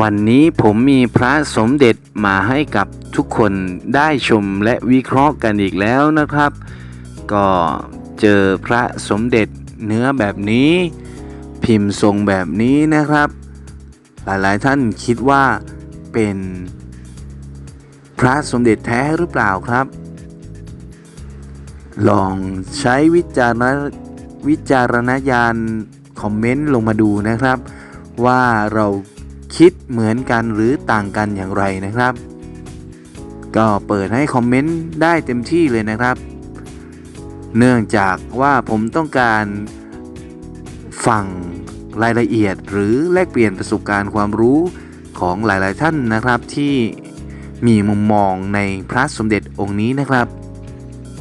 วันนี้ผมมีพระสมเด็จมาให้กับทุกคนได้ชมและวิเคราะห์กันอีกแล้วนะครับ ก็เจอพระสมเด็จเนื้อแบบนี้ พิมพ์ทรงแบบนี้นะครับ หลายๆท่านคิดว่าเป็นพระสมเด็จแท้หรือเปล่าครับ ลองใช้วิจารณวิจารณญาณคอมเมนต์ลงมาดูนะครับ ว่าเรา คิดเหมือนกันหรือต่างกันอย่างไรนะครับ ก็เปิดให้คอมเมนต์ได้เต็มที่เลยนะครับ เนื่องจากว่าผมต้องการฟังรายละเอียดหรือแลกเปลี่ยนประสบการณ์ความรู้ของหลาย ๆ ท่านนะครับที่มีมุมมองในพระสมเด็จองค์นี้นะครับ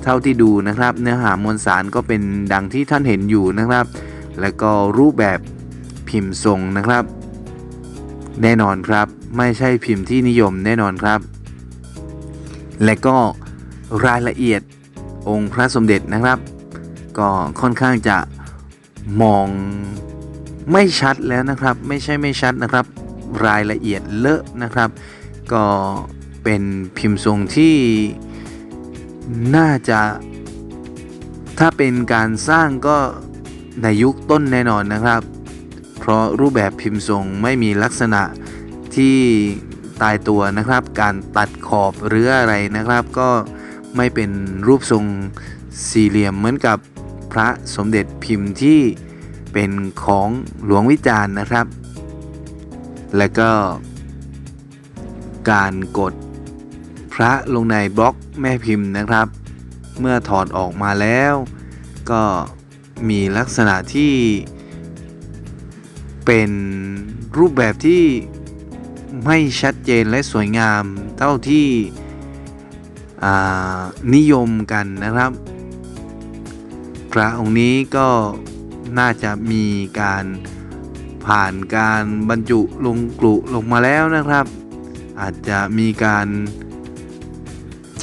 เท่าที่ดูนะครับ เนื้อหามวลสารก็เป็นดังที่ท่านเห็นอยู่นะครับ และก็รูปแบบพิมพ์ทรงนะครับ แน่นอนครับ ไม่ใช่พิมพ์ที่นิยมแน่นอนครับ และก็รายละเอียดองค์พระสมเด็จนะครับ ก็ค่อนข้างจะมองไม่ชัดแล้วนะครับ ไม่ใช่ไม่ชัดนะครับ รายละเอียดเลอะนะครับ ก็เป็นพิมพ์ทรงที่น่าจะถ้าเป็นการสร้างก็ในยุคต้นแน่นอนนะครับ เพราะรูปแบบพิมพ์ทรงไม่มีลักษณะที่ตายตัวนะครับ การตัดขอบหรืออะไรนะครับ ก็ไม่เป็นรูปทรงสี่เหลี่ยมเหมือนกับพระสมเด็จพิมพ์ที่เป็นของหลวงวิจารณ์นะครับ และก็ การกดพระลงในบล็อกแม่พิมพ์นะครับ เมื่อถอดออกมาแล้ว ก็มีลักษณะที่ เป็นรูปแบบที่ไม่ชัดเจนและสวยงามเท่าที่นิยมกันนะครับ พระองค์นี้ก็น่าจะมีการผ่านการบรรจุลงกลุลงมาแล้วนะครับ อาจจะมีการ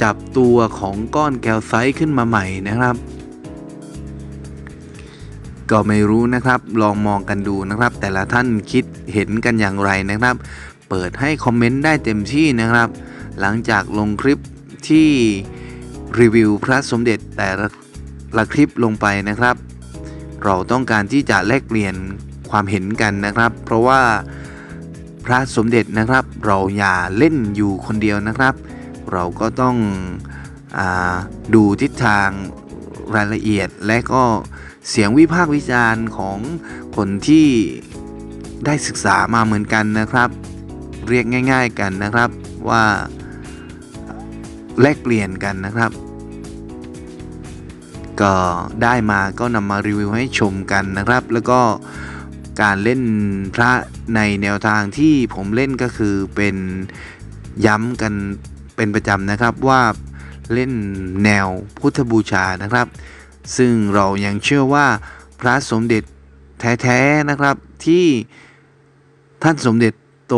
จับตัวของก้อนแคลไซต์ขึ้นมาใหม่นะครับ ก็ไม่รู้นะครับ ลองมองกันดูนะครับ แต่ละท่านคิดเห็นกันอย่างไรนะครับ เปิดให้คอมเมนต์ได้เต็มที่นะครับ หลังจากลงคลิปที่รีวิวพระสมเด็จแต่ละละคลิปลงไปนะครับ เราต้องการที่จะแลกเปลี่ยนความเห็นกันนะครับ เพราะว่าพระสมเด็จนะครับ เราอย่าเล่นอยู่คนเดียวนะครับ เราก็ต้องอดูทิศทางรายละเอียดและก็ เสียงวิพากษ์วิจารณ์ของคนที่ได้ศึกษามาเหมือนกันนะครับ เรียกง่าย ๆกันนะครับว่าแลกเปลี่ยนกันนะครับ ก็ได้มาก็นำมารีวิวให้ชมกันนะครับ แล้วก็การเล่นพระในแนวทางที่ผมเล่นก็คือเป็นย้ำกันเป็นประจำนะครับว่าเล่นแนวพุทธบูชานะครับ ซึ่งเรายังเชื่อว่าพระสมเด็จแท้ๆนะครับที่ท่านสมเด็จโต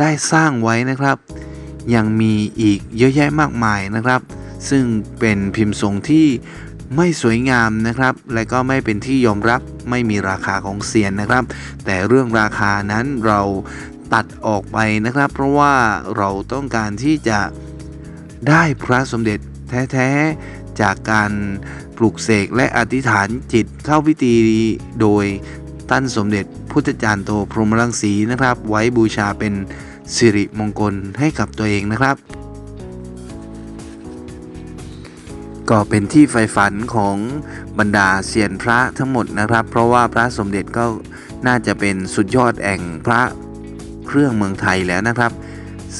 ได้สร้างไว้นะครับ ยังมีอีกเยอะแยะมากมายนะครับ ซึ่งเป็นพิมพ์ทรงที่ไม่สวยงามนะครับ และก็ไม่เป็นที่ยอมรับไม่มีราคาของเซียนนะครับ แต่เรื่องราคานั้นเราตัดออกไปนะครับ เพราะว่าเราต้องการที่จะได้พระสมเด็จแท้ๆ จากการปลุกเสกและอธิษฐานจิตเข้าพิธีโดยท่านสมเด็จพุทธจารย์โตพรหมรังสีนะครับ ไว้บูชาเป็นสิริมงคลให้กับตัวเองนะครับ ก็เป็นที่ใฝ่ฝันของบรรดาเซียนพระทั้งหมดนะครับ เพราะว่าพระสมเด็จก็น่าจะเป็นสุดยอดแห่งพระเครื่องเมืองไทยแล้วนะครับ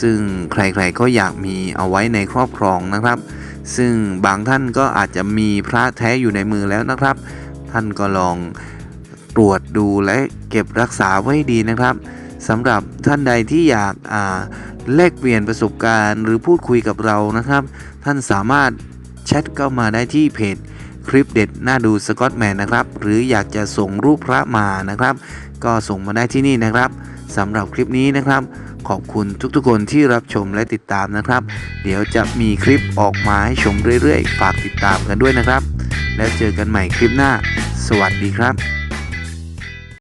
ซึ่งใครๆก็อยากมีเอาไว้ในครอบครองนะครับ ซึ่งบางท่านก็อาจจะมีพระแท้อยู่ในมือแล้วนะครับ ท่านก็ลองตรวจดูและเก็บรักษาไว้ดีนะครับสำหรับท่านใดที่อยากแลกเปลี่ยนประสบการณ์หรือพูดคุยกับเรานะครับ ท่านสามารถแชทเข้ามาได้ที่เพจคลิปเด็ดน่าดูสกอตแมนนะครับ หรืออยากจะส่งรูปพระมานะครับ ก็ส่งมาได้ที่นี่นะครับสำหรับคลิปนี้นะครับ ขอบคุณทุกๆคนที่รับชมและติดตามนะครับ เดี๋ยวจะมีคลิปออกมาให้ชมเรื่อยๆ ฝากติดตามกันด้วยนะครับ แล้วเจอกันใหม่คลิปหน้า สวัสดีครับ